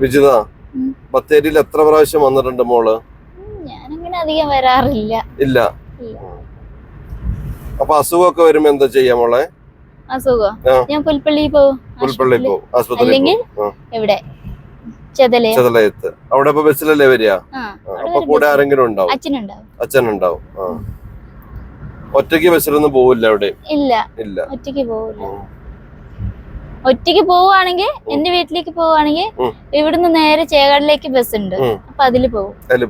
വിജിത. ബത്തേരിയിൽ എത്ര പ്രാവശ്യം വന്നിട്ടുണ്ട് മോൾ? ഞാനങ്ങനെ അധികം വരാറില്ല. ഇല്ല. അപ്പൊ അസുഖമൊക്കെ വരുമ്പോ എന്താ ചെയ്യാ മോളെ? അസുഖം? ഞാൻ പുൽപ്പള്ളി പോവും. പുൽപ്പള്ളി ആശുപത്രിയിൽ. പോവും. അല്ലെങ്കിൽ എവിടെ? ചെതലേ ചെതലയത്ത്. അവിടെ ഇപ്പൊ ബസ്സിലല്ലേ വരിക? അപ്പൊ കൂടെ. ആരെങ്കിലും ഉണ്ടാവും? അച്ഛനുണ്ടാവും. ഒറ്റയ്ക്ക് ബസ്സിലൊന്നും പോവില്ല അവിടെ ഇല്ല. ഇല്ല. ഒറ്റയ്ക്ക് പോവില്ല. ഒറ്റയ്ക്ക് പോവുകയാണെങ്കിൽ എന്റെ വീട്ടിലേക്ക് പോവുകയാണെങ്കിൽ ഇവിടുന്ന് നേരെ ചേകാടിലേക്ക് ബസ് ഉണ്ട്. അപ്പൊ അതിൽ പോകും. അതിൽ.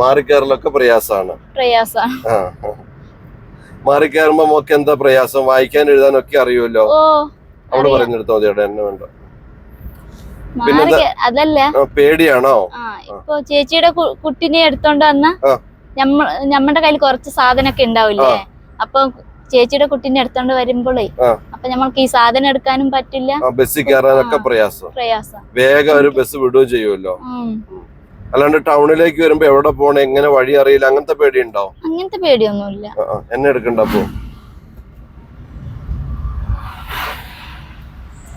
മാറിക്കയറലൊക്കെ പ്രയാസമാണ് പ്രയാസാണ്. ആ ആ. മാറിക്കയറുമ്പോ നമുക്ക് എന്താ പ്രയാസം? വായിക്കാൻ എഴുതാനൊക്കെ അറിയുമല്ലോ. പറഞ്ഞെടുത്തോ എന്നെ വേണ്ട? അതല്ല. പേടിയാണോ? ഇപ്പൊ ചേച്ചിയുടെ കുട്ടിനെ എടുത്തോണ്ട് വന്ന. നമ്മ നമ്മുടെ കയ്യിൽ കുറച്ച് സാധനൊക്കെ ഉണ്ടാവില്ലേ? അപ്പൊ ചേച്ചിയുടെ കുട്ടീനെ എടുത്തോണ്ട് വരുമ്പോഴേ. അപ്പൊ നമ്മൾക്ക് ഈ സാധനം എടുക്കാനും പറ്റില്ല. ബസ് കയറാനൊക്കെ പ്രയാസം. പ്രയാസം. വേഗം ഒരു ബസ് വിടുകയും ചെയ്യുമല്ലോ. അല്ലാണ്ട് ടൗണിലേക്ക് വരുമ്പോ എവിടെ പോണേ എങ്ങനെ വഴി അറിയില്ല അങ്ങനത്തെ പേടി ഉണ്ടോ അങ്ങനത്തെ പേടിയൊന്നുമില്ല. എന്നെ എടുക്കണ്ട അപ്പൊ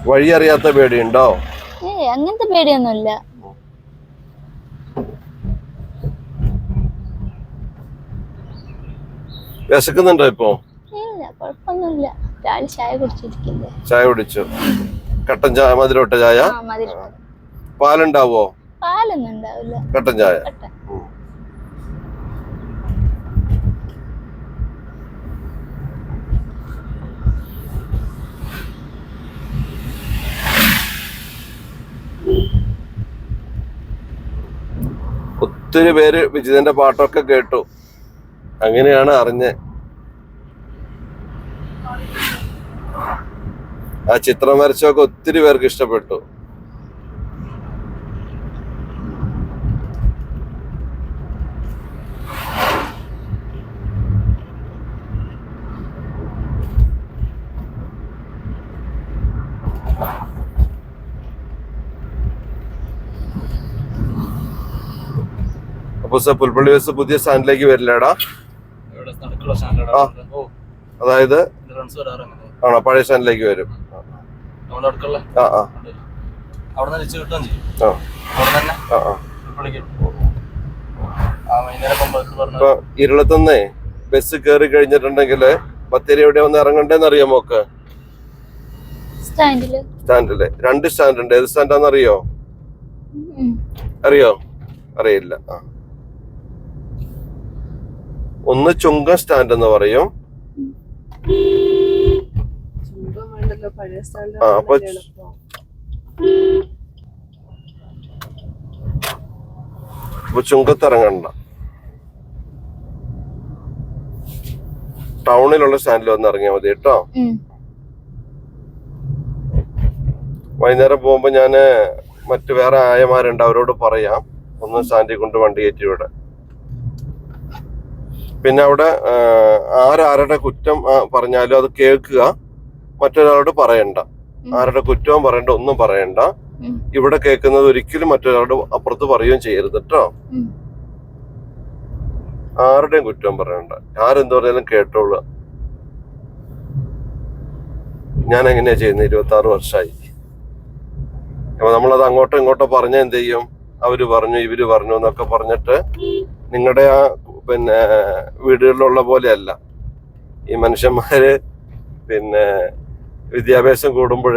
വഴി അറിയാത്ത പേടിയുണ്ടോ? ഏ അങ്ങനത്തെ പേടിയൊന്നുമില്ല. വിശക്കുന്നുണ്ടോ ഇപ്പൊ? കുഴപ്പമൊന്നുമില്ല. രാവിലെ ചായ കുടിച്ചിരിക്കുന്നു. ചായ കുടിച്ചു. കട്ടൻ ചായ മധുരോട്ട ചായ? പാലുണ്ടാവോ? പാലൊന്നും ഉണ്ടാവില്ല. കട്ടൻ ചായ. ഒത്തിരി പേര് വിജിതന്റെ പാട്ടൊക്കെ കേട്ടു. അങ്ങനെയാണ് അറിഞ്ഞ. ആ ചിത്രം വരച്ചൊക്കെ ഒത്തിരി പേർക്ക് ഇഷ്ടപ്പെട്ടു. അപ്പൊ സർ പുൽപ്പള്ളി ബസ് പുതിയ സ്റ്റാൻഡിലേക്ക് വരില്ലേടാ? അതായത് ആണോ? പഴയ സ്റ്റാൻഡിലേക്ക് വരും. നമ്മുടെ അടുക്കുള്ള ആ ആ. അവിടെ നിന്ന് തിരിച്ച് കിട്ടുകയും ചെയ്യും. ആ. അവിടെ തന്നെ ആ ആ. വിളിക്കും. ആ വൈകുന്നേരം ഇപ്പം ബസ് പറഞ്ഞു ഇപ്പൊ ഇരുളത്തുനിന്നേ ബസ് കയറി കഴിഞ്ഞിട്ടുണ്ടെങ്കിൽ ബത്തേരി എവിടെ വന്ന് ഇറങ്ങണ്ടേന്ന് അറിയാമോ ഒക്കെ സ്റ്റാൻഡിൽ. സ്റ്റാൻഡിൽ. രണ്ട് സ്റ്റാൻഡ് ഉണ്ട് ഏത് സ്റ്റാൻഡാന്ന് അറിയോ? അറിയോ? അറിയില്ല. ആ. ഒന്ന് ചുങ്ക സ്റ്റാൻഡ് എന്ന് പറയും ആ, അപ്പൊ- അപ്പൊ ചുങ്കത്ത് ഇറങ്ങണ്ട ടൗണിലുള്ള സ്റ്റാൻഡിൽ വന്ന് ഇറങ്ങിയാൽ മതി കേട്ടോ. വൈകുന്നേരം പോകുമ്പോ ഞാൻ മറ്റു വേറെ ആയമാരുണ്ട് അവരോട് പറയാം. ഒന്ന് സ്റ്റാൻഡിൽ കൊണ്ട് വണ്ടി കയറ്റി ഇവിടെ പിന്നെ അവിടെ ആരാരുടെ കുറ്റം പറഞ്ഞാലും അത് കേൾക്കുക. മറ്റൊരാളോട് പറയണ്ട. ആരുടെ കുറ്റവും പറയണ്ട ഒന്നും പറയണ്ട. ഇവിടെ കേൾക്കുന്നത് ഒരിക്കലും മറ്റൊരാളോട് അപ്പുറത്ത് പറയുകയും ചെയ്യരുത് കേട്ടോ ആരുടെയും കുറ്റവും പറയണ്ട. ആരെന്ത് പറഞ്ഞാലും കേട്ടോളൂ. ഞാൻ എങ്ങനെയാ ചെയ്യുന്നത്? ഇരുപത്തി ആറ് വർഷമായി അപ്പൊ നമ്മളത് അങ്ങോട്ടും ഇങ്ങോട്ടോ പറഞ്ഞ എന്ത് ചെയ്യും? അവർ പറഞ്ഞു ഇവർ പറഞ്ഞു എന്നൊക്കെ പറഞ്ഞിട്ട് നിങ്ങളുടെ ആ പിന്നെ വീടുകളിലുള്ള പോലെയല്ല. ഈ മനുഷ്യന്മാര് പിന്നെ വിദ്യാഭ്യാസം കൂടുമ്പോൾ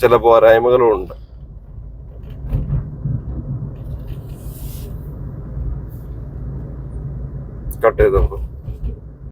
ചില പോരായ്മകളും ഉണ്ട്. കട്ട് ചെയ്തോളൂ.